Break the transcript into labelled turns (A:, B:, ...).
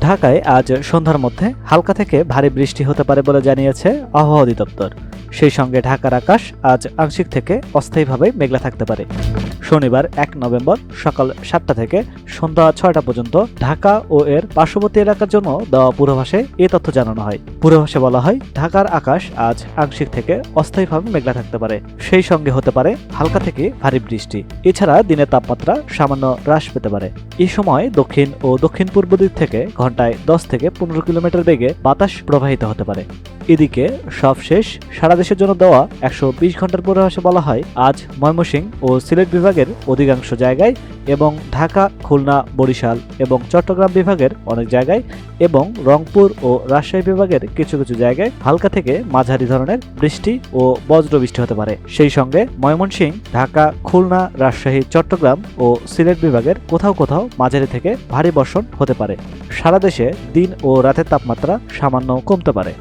A: ঢাকায় আজ সন্ধ্যার মধ্যে হালকা থেকে ভারী বৃষ্টি হতে পারে বলে জানিয়েছে আবহাওয়া অধিদপ্তর। সেই সঙ্গে ঢাকার আকাশ আজ আংশিক থেকে অস্থায়ীভাবে মেঘলা থাকতে পারে। শনিবার এক নভেম্বর সকাল সাতটা থেকে সন্ধ্যা ছয়টা পর্যন্ত ঢাকা ও এর পার্শ্ববর্তী এলাকার জন্য দেওয়া পূর্বাভাসে এ তথ্য জানানো হয়। পূর্বাভাসে বলা হয়, ঢাকার আকাশ আজ আংশিক থেকে অস্থায়ীভাবে মেঘলা থাকতে পারে। সেই সঙ্গে হতে পারে হালকা থেকে ভারী বৃষ্টি। এছাড়া দিনের তাপমাত্রা সামান্য হ্রাস পেতে পারে। এই সময় দক্ষিণ ও দক্ষিণ পূর্ব দিক থেকে ঘন্টায় দশ থেকে পনেরো কিলোমিটার বেগে বাতাস প্রবাহিত হতে পারে। এদিকে সবশেষ সারা দেশের জন্য দেওয়া একশো বিশ ঘণ্টার পূর্বাভাসে বলা হয়, আজ ময়মনসিংহ ও সিলেট বিভাগের অধিকাংশ জায়গায় এবং ঢাকা, খুলনা, বরিশাল এবং চট্টগ্রাম বিভাগের অনেক জায়গায় এবং রংপুর ও রাজশাহী বিভাগের কিছু কিছু জায়গায় হালকা থেকে মাঝারি ধরনের বৃষ্টি ও বজ্র বৃষ্টি হতে পারে। সেই সঙ্গে ময়মনসিংহ, ঢাকা, খুলনা, রাজশাহী, চট্টগ্রাম ও সিলেট বিভাগের কোথাও কোথাও মাঝারি থেকে ভারী বর্ষণ হতে পারে। সারা দেশে দিন ও রাতের তাপমাত্রা সামান্য কমতে পারে।